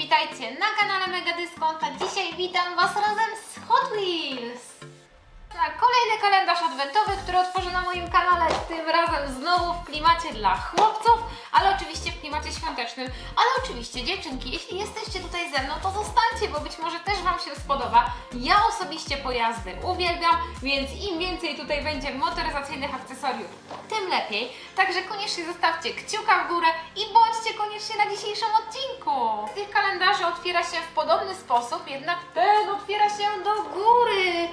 witajcie na kanale Mega Dyskont, a dzisiaj witam Was razem z Hot Wheels. Tak, kolejny kalendarz adwentowy, który otworzę na moim kanale, tym razem znowu w klimacie dla chłopców, oczywiście w klimacie świątecznym. Ale oczywiście dziewczynki, jeśli jesteście tutaj ze mną, to zostańcie, bo być może też Wam się spodoba. Ja osobiście pojazdy uwielbiam, więc im więcej tutaj będzie motoryzacyjnych akcesoriów, tym lepiej. Także koniecznie zostawcie kciuka w górę i bądźcie koniecznie na dzisiejszym odcinku. Tych kalendarzy otwiera się w podobny sposób, jednak ten otwiera się do góry.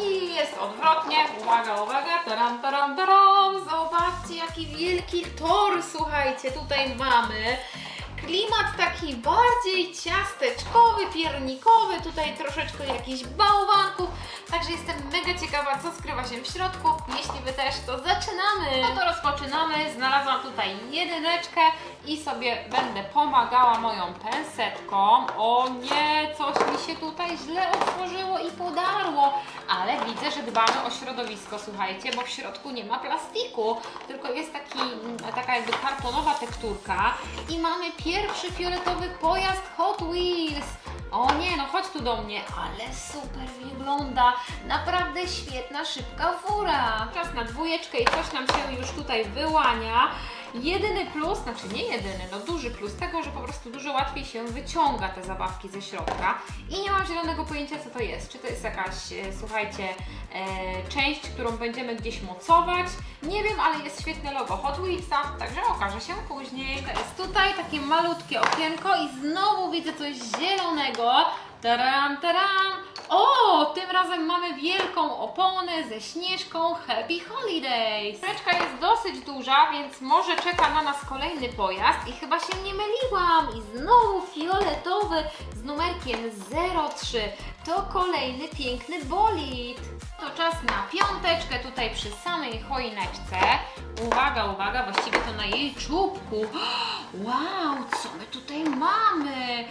I jest odwrotnie. Uwaga, uwaga. Taram, taram, taram. Jaki wielki tor, słuchajcie, tutaj mamy. Klimat taki bardziej ciasteczkowy, piernikowy, tutaj troszeczkę jakichś bałwanków. Także jestem mega ciekawa, co skrywa się w środku. Jeśli Wy też, to zaczynamy. No to rozpoczynamy. Znalazłam tutaj jedyneczkę i sobie będę pomagała moją pensetką. O nie, coś mi się tutaj źle otworzyło i podarło. Ale widzę, że dbamy o środowisko, słuchajcie, bo w środku nie ma plastiku, tylko jest taki, mm, taka jakby kartonowa teksturka i mamy pierwszy fioletowy pojazd Hot Wheels. O nie, no chodź tu do mnie, ale super wygląda. Naprawdę świetna, szybka fura. Czas na dwójeczkę i coś nam się już tutaj wyłania. Jedyny plus, znaczy nie jedyny, no duży plus tego, że po prostu dużo łatwiej się wyciąga te zabawki ze środka i nie mam zielonego pojęcia co to jest. Czy to jest jakaś, e, słuchajcie, e, część, którą będziemy gdzieś mocować. Nie wiem, ale jest świetne logo Hot Wheelsa, także okaże się później. To jest tutaj takie malutkie okienko i znowu widzę coś zielonego. Taram, taram. O, tym razem mamy wielką oponę ze śnieżką Happy Holidays. Ręczka jest dosyć duża, więc może czeka na nas kolejny pojazd i chyba się nie myliłam. I znowu fioletowy z numerkiem 03. To kolejny piękny bolid. To czas na piąteczkę tutaj przy samej choineczce. Uwaga, uwaga, właściwie to na jej czubku. Wow, co my tutaj mamy?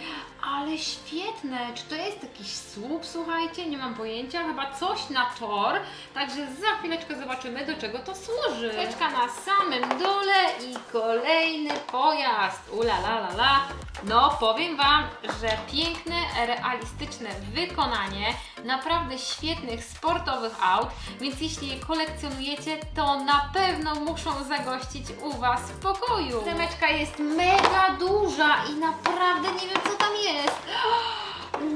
Ale świetne! Czy to jest jakiś słup, słuchajcie? Nie mam pojęcia. Chyba coś na tor. Także za chwileczkę zobaczymy, do czego to służy. Teczka na samym dole i kolejny pojazd. Ula la la la. No, powiem Wam, że piękne, realistyczne wykonanie naprawdę świetnych sportowych aut, więc jeśli je kolekcjonujecie, to na pewno muszą zagościć u Was w pokoju. Temeczka jest mega duża i naprawdę nie wiem, co tam jest.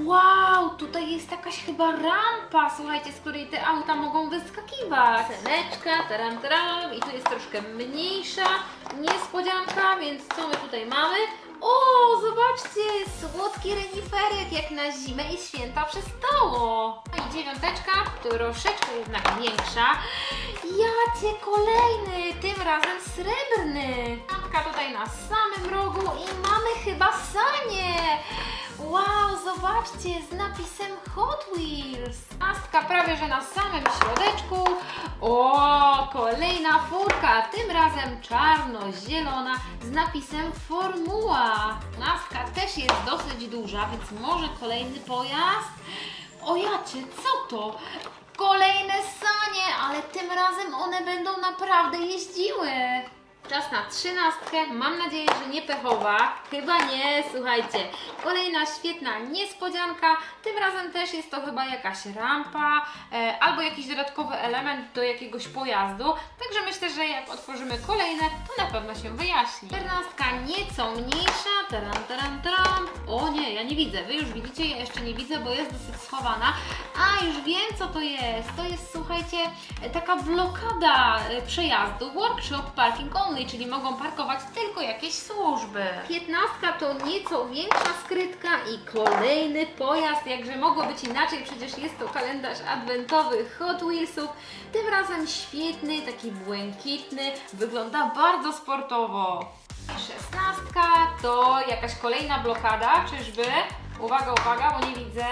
Wow, tutaj jest jakaś chyba rampa, słuchajcie, z której te auta mogą wyskakiwać. Ceneczka, taram, taram i tu jest troszkę mniejsza niespodzianka, więc co my tutaj mamy? O, zobaczcie, słodki reniferek jak na zimę i święta przystało. No i dziewiąteczka, troszeczkę jednak większa. Jacie kolejny, tym razem srebrny. Lampka tutaj na samym rogu i mamy chyba sanie. Wow, zobaczcie, z napisem Hot Wheels. Mastka prawie, że na samym środeczku. O, kolejna furka, tym razem czarno-zielona z napisem Formuła. Mastka też jest dosyć duża, więc może kolejny pojazd. O jacie, co to? Kolejne sanie, ale tym razem one będą naprawdę jeździły. Czas na trzynastkę. Mam nadzieję, że nie pechowa. Chyba nie, słuchajcie. Kolejna świetna niespodzianka. Tym razem też jest to chyba jakaś rampa e, albo jakiś dodatkowy element do jakiegoś pojazdu. Także myślę, że jak otworzymy kolejne, to na pewno się wyjaśni. Czternastka nieco mniejsza. Taram, taram, taram. O nie, ja nie widzę. Wy już widzicie, ja jeszcze nie widzę, bo jest dosyć schowana. A, już wiem co to jest. To jest, słuchajcie, e, taka blokada e, przejazdu. Workshop Parking Only, czyli mogą parkować tylko jakieś służby. Piętnastka to nieco większa skrytka i kolejny pojazd. Jakże mogło być inaczej, przecież jest to kalendarz adwentowy Hot Wheelsów. Tym razem świetny, taki błękitny, wygląda bardzo sportowo. Szesnastka to jakaś kolejna blokada, czyżby? Uwaga, uwaga, bo nie widzę.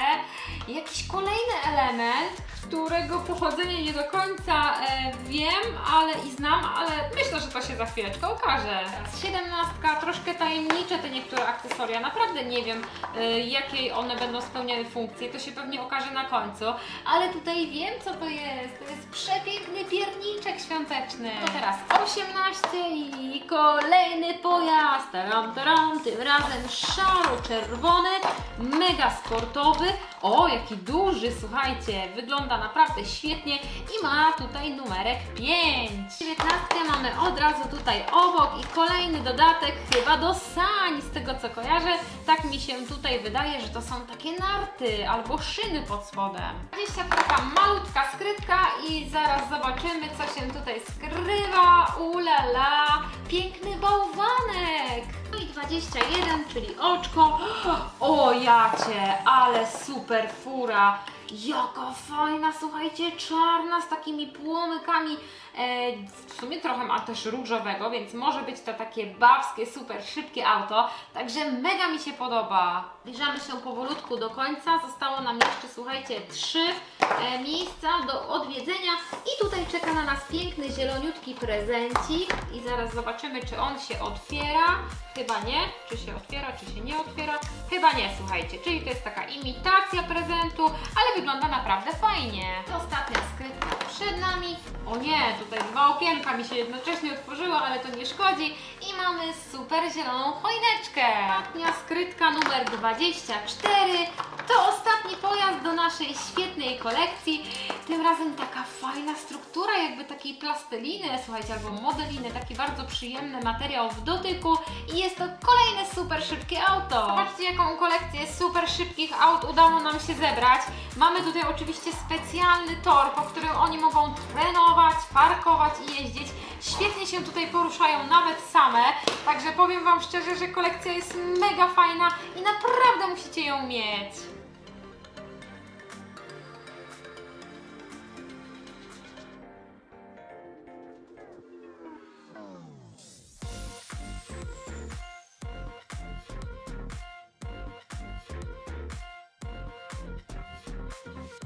Jakiś kolejny element, którego pochodzenia nie do końca e, wiem, ale i znam, ale myślę, że to się za chwileczkę okaże. Teraz siedemnastka, troszkę tajemnicze te niektóre akcesoria, naprawdę nie wiem, e, jakiej one będą spełniały funkcje, to się pewnie okaże na końcu, ale tutaj wiem, co to jest. To jest przepiękny pierniczek świąteczny. To teraz 18 i kolejny pojazd. Taram, taram, tym razem szaro-czerwony, mega sportowy. O, jaki duży, słuchajcie, wygląda naprawdę świetnie i ma tutaj numerek 5. 19 mamy od razu tutaj obok i kolejny dodatek chyba do sań, z tego co kojarzę. Tak mi się tutaj wydaje, że to są takie narty albo szyny pod spodem. 20 taka malutka skrytka i zaraz zobaczymy, co się tutaj skrywa. Ulala, piękny bałwanek. No i 21, czyli oczko. O jacie, ale super fura. Jaka fajna, słuchajcie, czarna z takimi płomykami. E, w sumie trochę ma też różowego, więc może być to takie babskie, super szybkie auto. Także mega mi się podoba. Zbliżamy się powolutku do końca. Zostało nam jeszcze, słuchajcie, trzy e, miejsca do odwiedzenia. I tutaj czeka na nas piękny, zieloniutki prezencik. I zaraz zobaczymy, czy on się otwiera. Chyba nie. Czy się otwiera, czy się nie otwiera? Chyba nie, słuchajcie. Czyli to jest taka imitacja prezentu, ale wygląda naprawdę fajnie. Ostatnia skrytka przed nami. O nie, tutaj dwa okienka mi się jednocześnie otworzyły, ale to nie szkodzi. I mamy super zieloną choineczkę. Ostatnia skrytka numer 24. To ostatni pojazd do naszej świetnej kolekcji. Tym razem taka fajna struktura, jakby takiej plasteliny, słuchajcie, albo modeliny, taki bardzo przyjemny materiał w dotyku i jest to kolejne super szybkie auto. Zobaczcie, jaką kolekcję super szybkich aut udało nam się zebrać. Mamy tutaj oczywiście specjalny tor, po którym oni mogą trenować, parkować i jeździć. Świetnie się tutaj poruszają nawet same, także powiem Wam szczerze, że kolekcja jest mega fajna i naprawdę musicie ją mieć.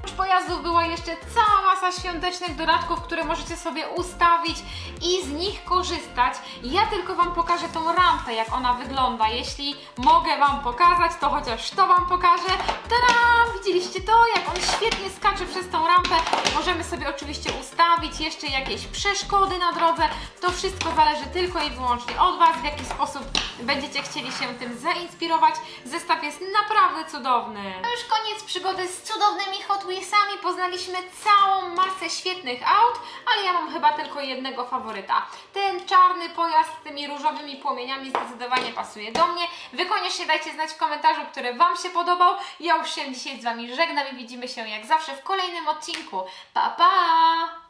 Oprócz pojazdów była jeszcze cała masa świątecznych dodatków, które możecie sobie ustawić i z nich korzystać. Ja tylko Wam pokażę tą rampę, jak ona wygląda. Jeśli mogę Wam pokazać, to chociaż to Wam pokażę. Tadam! Widzieliście to? Jak on świetnie skacze przez tą rampę. Możemy sobie oczywiście ustawić jeszcze jakieś przeszkody na drodze. To wszystko zależy tylko i wyłącznie od Was, w jaki sposób będziecie chcieli się tym zainspirować. Zestaw jest naprawdę cudowny. To już koniec przygody z cudownymi Hot Wheelsami. Poznaliśmy całą masę świetnych aut, ale ja mam chyba tylko jednego faworyta. Ten czarny pojazd z tymi różowymi płomieniami zdecydowanie pasuje do mnie. Wy koniecznie dajcie znać w komentarzu, który Wam się podobał. Ja już się dzisiaj z Wami żegnam i widzimy się jak zawsze w kolejnym odcinku. Pa, pa!